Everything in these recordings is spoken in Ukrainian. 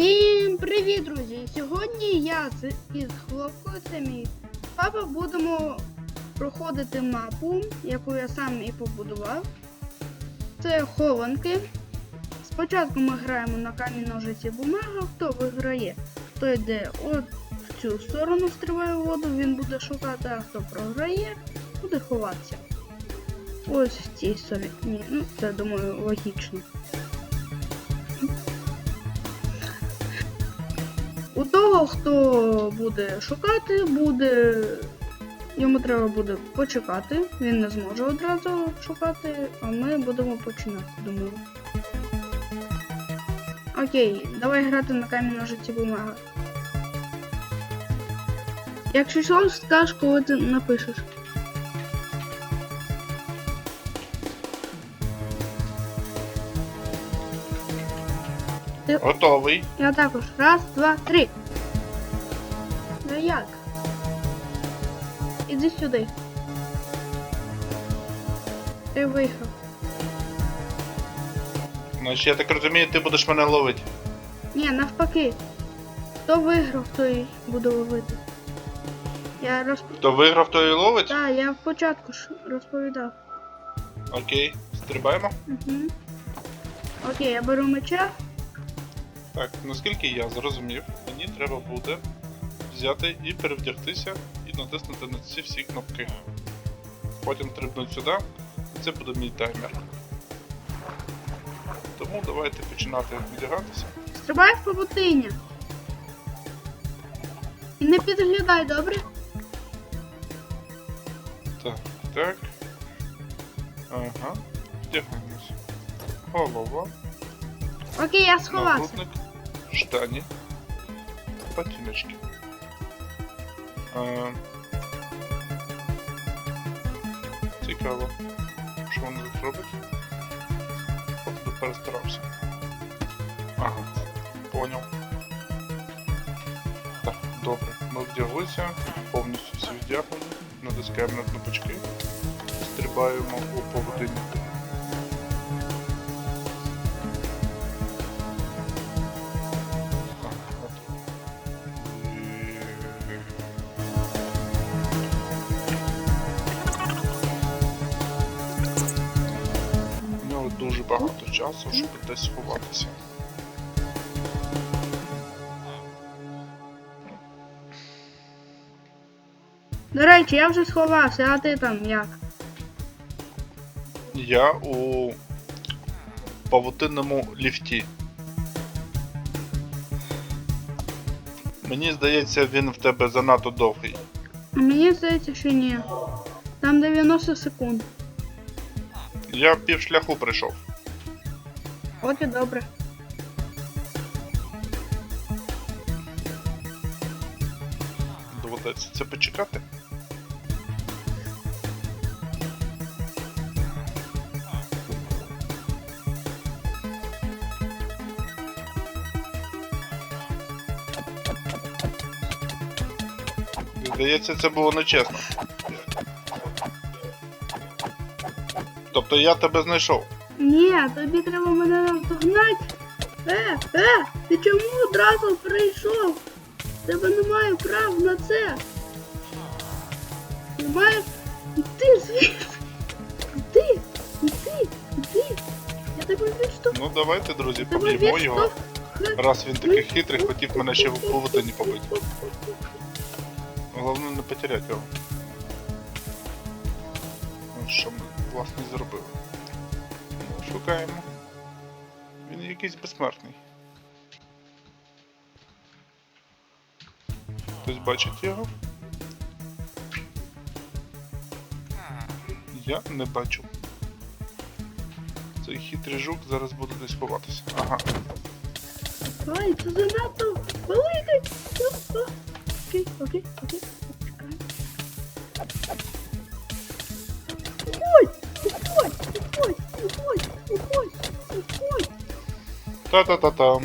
Всім привіт, друзі! Сьогодні я із хлопкою, це мій папа, будемо проходити мапу, яку я сам і побудував. Це хованки. Спочатку ми граємо на камінь ножиці бумага. Хто виграє, той йде от в цю сторону стрибає в воду, він буде шукати, а хто програє, буде ховатися. Ось в цій стороні. Ну, це думаю логічно. У того, хто буде шукати, буде. Йому треба буде почекати. Він не зможе одразу шукати, а ми будемо починати, думаю. Окей, давай грати на камінь ножиці бумага. Якщо що, скажеш, коли ти напишеш. Готовий. Я також. Раз, два, три. Ну як? Іди сюди. Ти виїхав. Значить, я так розумію, ти будеш мене ловити. Ні, навпаки. Хто виграв, той буде ловити. Я розп... Хто виграв, той і ловить? Так, я в початку ж розповідав. Окей, стрибаємо. Угу. Окей, я беру меча. Так, наскільки я зрозумів, мені треба буде взяти і перевдягтися і натиснути на ці всі кнопки. Потім стрибнути сюди, і це буде мій таймер. Тому давайте починати вдягатися. Стрибай в павутиння. І не підглядай, добре? Так, так. Ага. Вдягаємось. Голова. Окей, я сховався. Штані, ботиночки. А, цікаво, що воно тут робить. Походу перестарався. Ага, поняв. Так, добре. Ми вдяглися, повністю всі вдягнені, натискаємо на кнопочки, стрибаємо у поводинні. Дуже багато часу, щоб десь сховатися. До речі, я вже сховався, а ти там як? Я у павутинному ліфті. Мені здається, він в тебе занадто довгий. Мені здається, що ні. Там 90 секунд. Я пів шляху прийшов. От і добре. Доведеться це почекати. Здається, це було нечесно. Тобто я тебе знайшов. Ні, тобі треба мене наздогнати. Е, е, ти чому одразу прийшов? Тебе немає прав на це. Маєш йти звідси. Іди, іди, іди. Я тебе відштовхну. Ну давайте, друзі, поб'ємо його. Раз він такий хитрий, хотів мене ще в поводині побити. Головне не потеряти його. Ну, Що ми власне і зробили. Шукаємо. Він якийсь безсмертний. Хтось бачить його? Я не бачу. Цей хитрий жук зараз буде десь ховатися. Ага. Ой, це занадто великий. Окей, окей, окей. Та-та-та-там.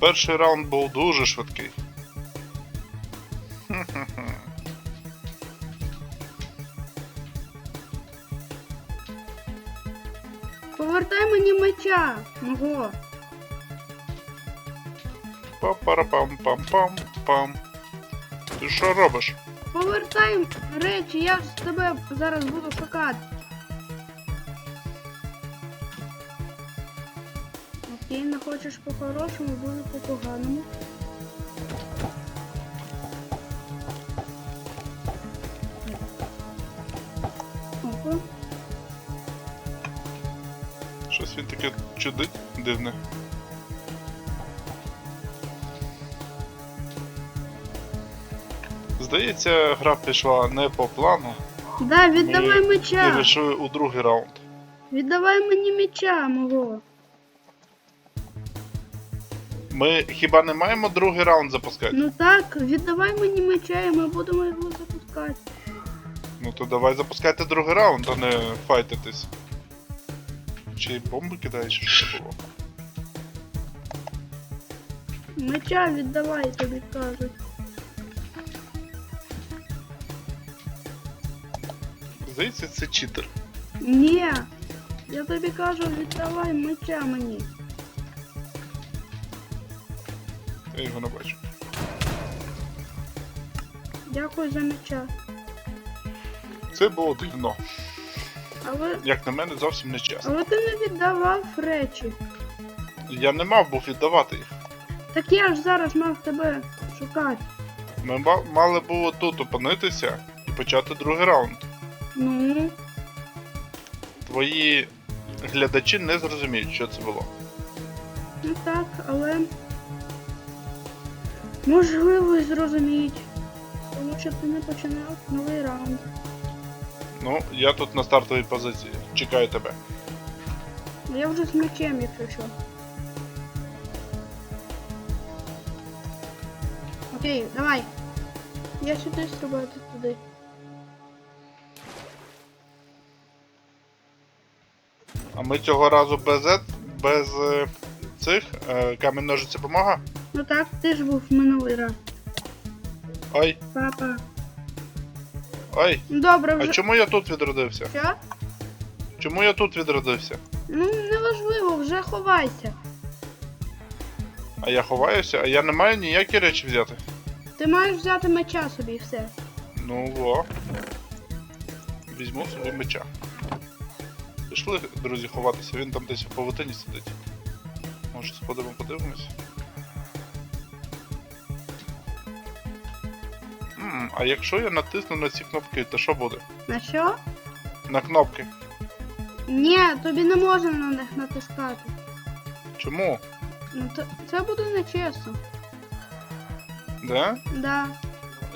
Перший раунд був дуже швидкий. Повертай мені меча. Мого. Па-пара-пам-пам-пам-пам. Ти що робиш? Повертай речі, я ж тебе зараз буду шукати. Хочеш по-хорошому, буде по-поганому. Щось він таке чудить дивне. Здається, гра пішла не по плану. Да, віддавай меча. вирішили у другий раунд. Віддавай мені меча мого. Ми хіба не маємо другий раунд запускати? Ну так, віддавай мені меча, і ми будемо його запускати. Ну то давай запускайте другий раунд, а не файтитись. Чи бомби кидаєш, що це було? Меча віддавай, тобі кажуть. Здається, це читер. Ні. Я тобі кажу, віддавай меча мені. Я його не бачу. Дякую за меча. Це було дивно. Але, Як на мене, зовсім не чесно. але ти не віддавав речі. Я не мав був віддавати їх. Так я ж зараз мав тебе шукати. Ми ма- мали було тут опинитися і почати другий раунд. Ну, Твої глядачі не зрозуміють, що це було. ну так, але. Можливо, зрозуміють. Тому що ти не починав новий раунд. Ну, я тут на стартовій позиції. Чекаю тебе. Я вже з мечем, якщо що. Окей, давай. Я сюди стрибаю, ти туди. А ми цього разу без без е, цих е, камінь ножиці бумага. Ну так, ти ж був минулий раз. Ой, Папа. ой. Ну добре, А вже. чому я тут відродився? Що? Чому я тут відродився? Ну, неважливо, вже ховайся. А я ховаюся, а я не маю ніякі речі взяти. Ти маєш взяти меча собі і все. Ну во. Візьму собі меча. Пішли, друзі, ховатися, він там десь у павутині сидить. Може сходимо подивимось. М, а якщо я натисну на ці кнопки, то що буде? На що? На кнопки. Ні, тобі не можна на них натискати. Чому? Ну то це буде нечесно. Да? Да.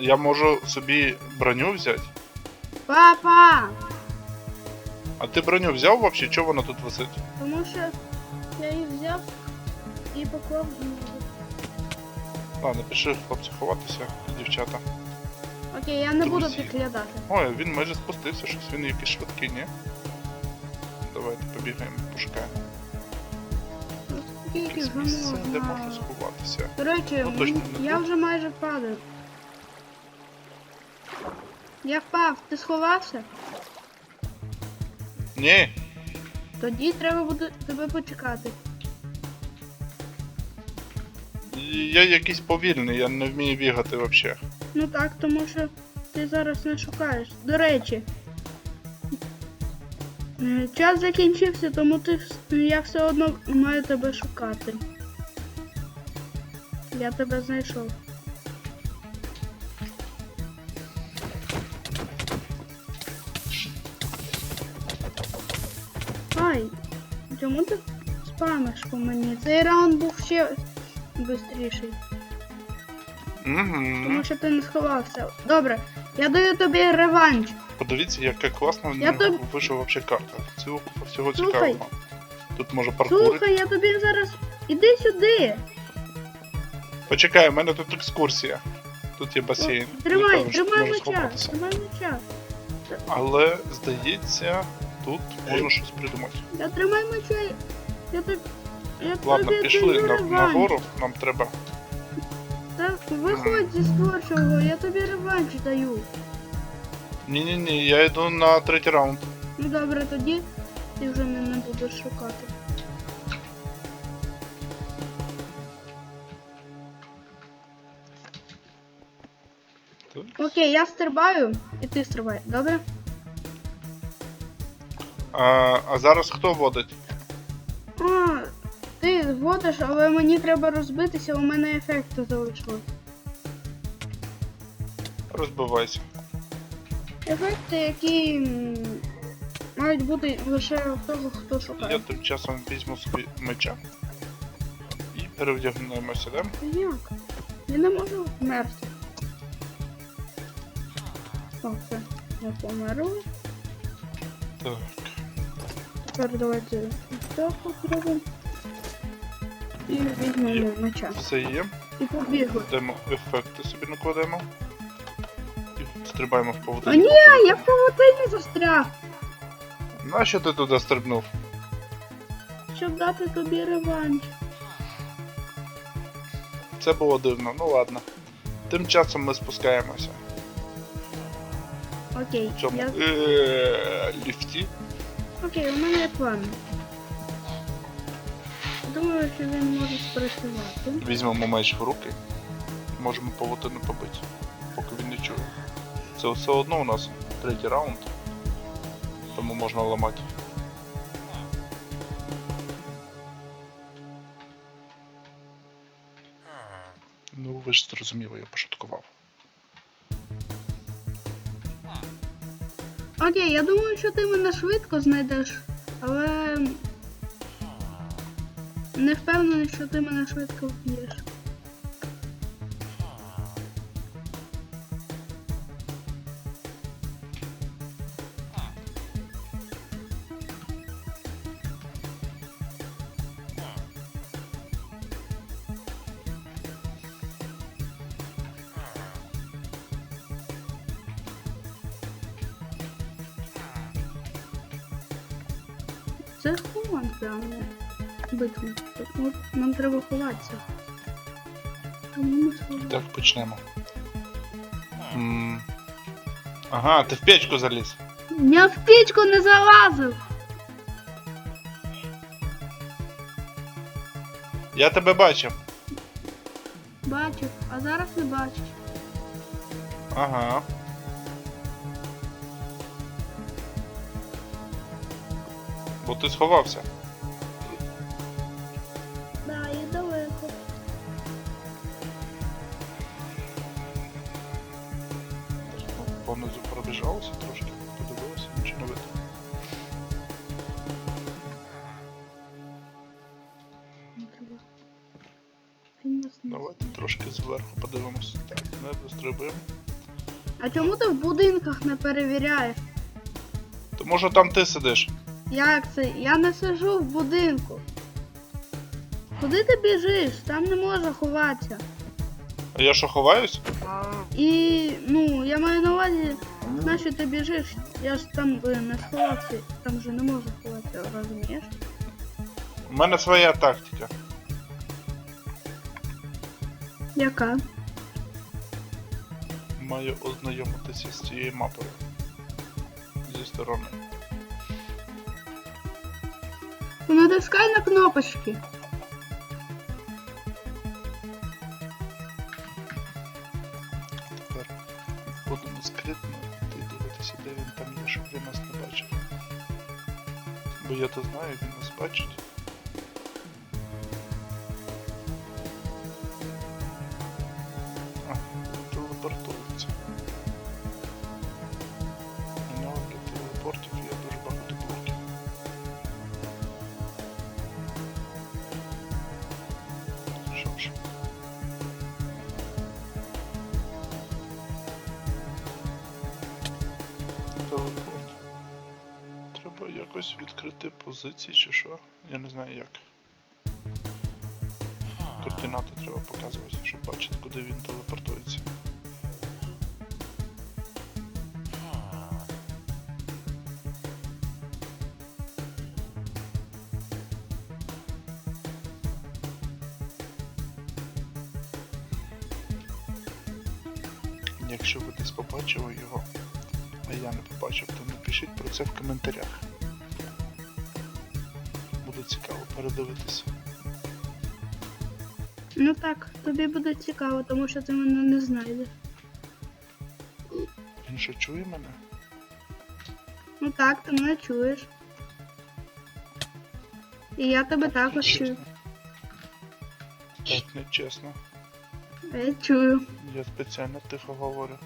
Я можу собі броню взяти. Папа! А ти броню взяв взагалі? Чого вона тут висить? Тому що я їх взяв і поклав знову. Ладно, пішли хлопці ховатися, дівчата. Окей, я не буду Друзі. підглядати. Ой, він майже спустився, щось він якийсь швидкий, ні? Давайте побігаємо, пошукаємо. Скільки Якесь ж місце, де можна? можна сховатися. До речі, Ну, точно не я тут. вже майже падаю. Я впав, ти сховався? Ні, Тоді треба буде тебе почекати. я якийсь повільний, я не вмію бігати взагалі. Ну так, тому що ти зараз не шукаєш. До речі. е, Час закінчився, тому ти я все одно маю тебе шукати. Я тебе знайшов. Ай, чому ти спамиш по мені? Цей раунд був ще швидший. Угу. Тому що ти не сховався. Добре, я даю тобі реванш. Подивіться, яка класна Я в тоб- вийшла взагалі карта. Цього всього Слухай. цікавого. Тут може паркурити. Слухай, я тобі зараз. Іди сюди. Почекай, у мене тут екскурсія. Тут є басейн. Тримай, тут тримай можна меча, сховатися. тримай меча. Але здається, тут можна щось придумати. Я тримай меча. Я тобі. Я Ладно, тобі пішли даю на, реванш. нагору, нам треба. Виходь зі творчого, я тобі реванш даю. Ні-ні-ні, я йду на третій раунд. Ну добре, тоді ти вже мене будеш шукати. Окей, я стрибаю, і ти стрибай, добре? А а зараз хто водить? А, ти водиш, але мені треба розбитися, у мене ефекту залишилось. Розбивайся. Ефекти, які м, мають бути лише в того, хто Я шукає. тим часом візьму собі меча. І перевдягнемося, да? Як? Я не можу вмерти. О, все, я померла. Так. Тепер давайте так попробуємо. І візьмемо меча. Все є. І побігли. Йдемо ефекти собі накладемо. Стрибаємо в О павутину. ні, я в павутині застряг, Нащо ти туди стрибнув? щоб дати тобі реванш. Це було дивно, ну ладно. Тим часом ми спускаємося. Окей, В цьому я... е, ліфті. Окей, у мене є план. Думаю, що він може спрацювати. Візьмемо меч в руки. Можемо павутину побити, поки він не чує. Це все одно у нас третій раунд. Тому можна ламати. Ну, ви ж зрозуміли, я пошуткував. Окей, я думаю, що ти мене швидко знайдеш, але не впевнений, що ти мене швидко вб'єш. Це хован прямо битва. Тут ну, нам треба ховатися. Тому ми сховаємо. Так, почнемо. М. Ага, ти в печку заліз. Я в пічку не залазив! Я тебе бачив. Бачив, а зараз не бачиш. Ага. Бо ти сховався. Да, я далеко. Понизу пробіжалося трошки, подивилося, нічого не видно. Давайте трошки зверху подивимося. Так, не дострибуємо. А чому ти в будинках не перевіряєш? То може там ти сидиш? Як це? Я не сижу в будинку. Куди ти біжиш? Там не можна ховатися. А я що ховаюсь? І ну, я маю на увазі, на що ти біжиш? Я ж там би не сховався, там же не можна ховатися, розумієш? У мене своя тактика. Яка? Маю ознайомитися з цією мапою. Зі сторони. Натискай на кнопочки. Тепер будемо скритно йти дивитися, де він там є, щоб він нас не бачив. Бо я то знаю, він нас бачить. А, він Якось відкрити позиції чи що? Я не знаю як. Координати треба показувати, щоб бачити, куди він телепортується. Якщо ви десь побачили його, а я не побачив, то напишіть про це в коментарях. Буде цікаво передивитися. Ну так, тобі буде цікаво, тому що ти мене не знайдеш. що чує мене? Ну так, ти мене чуєш. І я тебе також чую. Так, нечесно. Я чую. Я спеціально тихо говорю.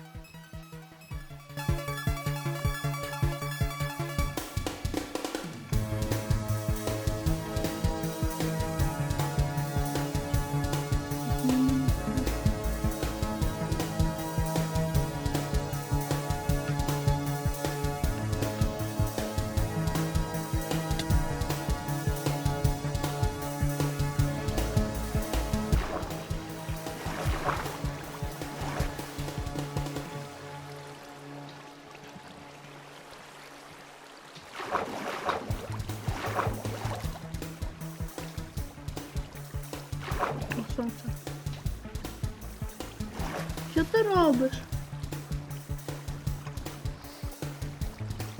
Що ти робиш?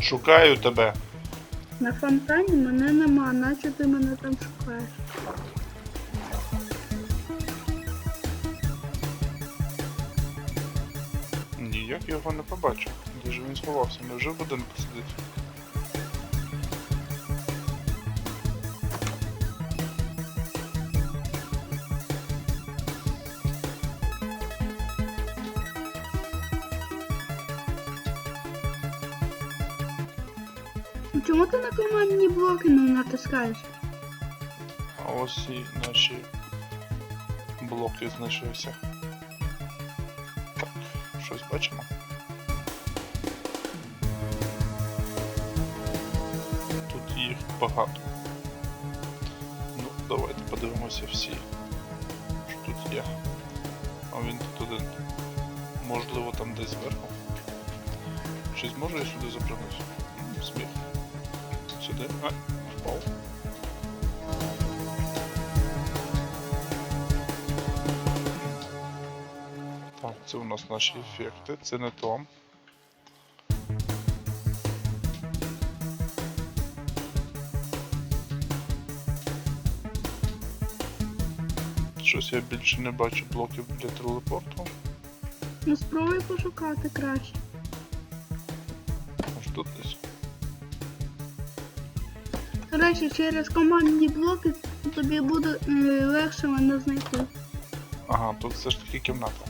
Шукаю тебе. На фонтані мене нема, наче ти мене там шукаєш. Ніяк його не побачив. Де ж він сховався? Невже в будинку сидить? Чому ти на командні блоки не натискаєш? А ось і наші блоки знайшовся. Так, щось бачимо. Тут їх багато. Ну, давайте подивимося всі, що тут є. А він тут один. Можливо, там десь зверху. Чи зможу я сюди запрыгнути? Сюди. А, впав. Так, це у нас наші ефекти, це не то. Щось я більше не бачу блоків для телепорту. Ну спробуй пошукати краще. Аж тут десь. До речі, через командні блоки тобі буде е, легше мене знайти. Ага, тут все ж таки кімната.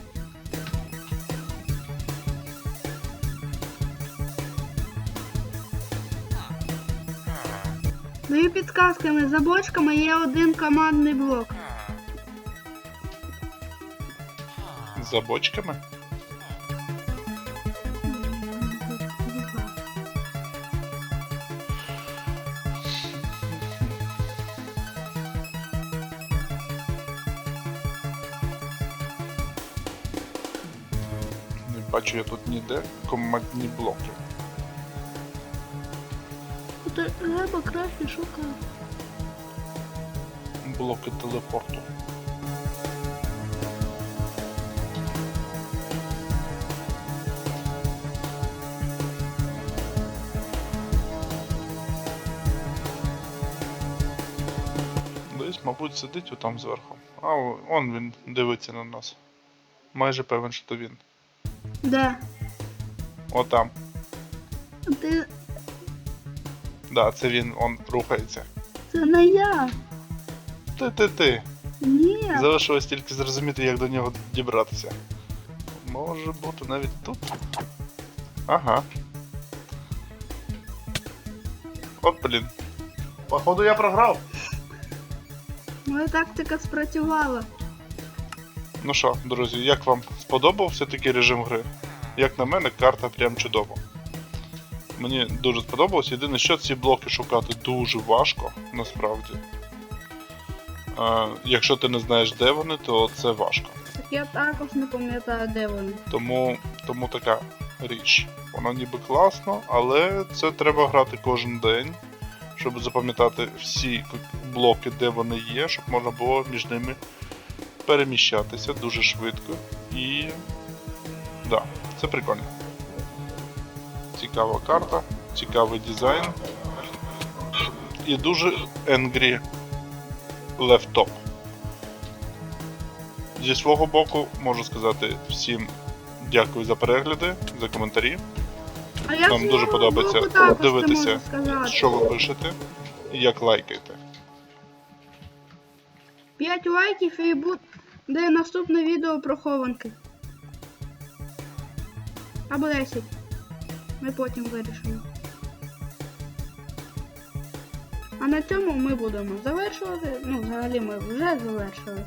Даю підказками, за бочками є один командний блок. За бочками? Бачу я тут ніде командні блоки. Треба краще шукати. Блоки телепорту. Десь, мабуть, сидить отам зверху. А, он він дивиться на нас. Майже певен, що то він. Де? Отам. Ти. Да, це він, он рухається. Це не я. Ти ти ти. Ні. Залишилось тільки зрозуміти, як до нього дібратися. Може бути навіть тут. Ага. От блін. Походу я програв. Моя тактика спрацювала. Ну що, друзі, як вам сподобався такий режим гри? Як на мене, карта прям чудова. Мені дуже сподобалось. Єдине, що ці блоки шукати дуже важко, насправді. Е, якщо ти не знаєш, де вони, то це важко. Так я також не пам'ятаю, де вони. Тому, тому така річ. Воно ніби класно, але це треба грати кожен день, щоб запам'ятати всі блоки, де вони є, щоб можна було між ними переміщатися дуже швидко. І. Да, це прикольно. Цікава карта, цікавий дизайн. І дуже Angry Top. Зі свого боку можу сказати всім дякую за перегляди, за коментарі. А Нам дуже подобається блоку дивитися, що ви пишете і як лайкаєте. 5 лайків і буде наступне відео про хованки. Або 10. Ми потім вирішимо. А на цьому ми будемо завершувати. Ну, взагалі ми вже завершили.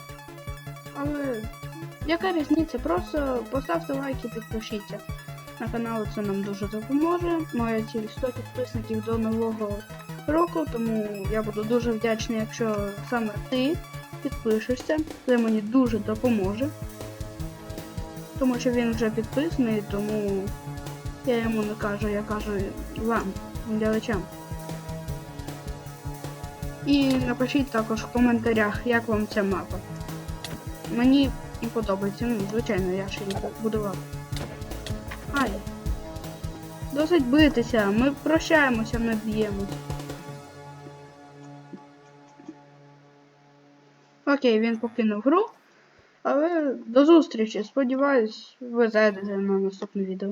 Але яка різниця? Просто поставте лайк і підпишіться. На канал це нам дуже допоможе. Моя ціль 100 підписників до нового року, тому я буду дуже вдячний, якщо саме ти підпишешся. Це мені дуже допоможе. Тому що він вже підписаний, тому я йому не кажу, я кажу вам, глядачам. І напишіть також в коментарях, як вам ця мапа. Мені і подобається, ну, звичайно, я ж її будував. Ай. Досить битися, ми прощаємося, не б'ємось. Окей, він покинув гру. Але до зустрічі. Сподіваюсь, ви зайдете на наступне відео.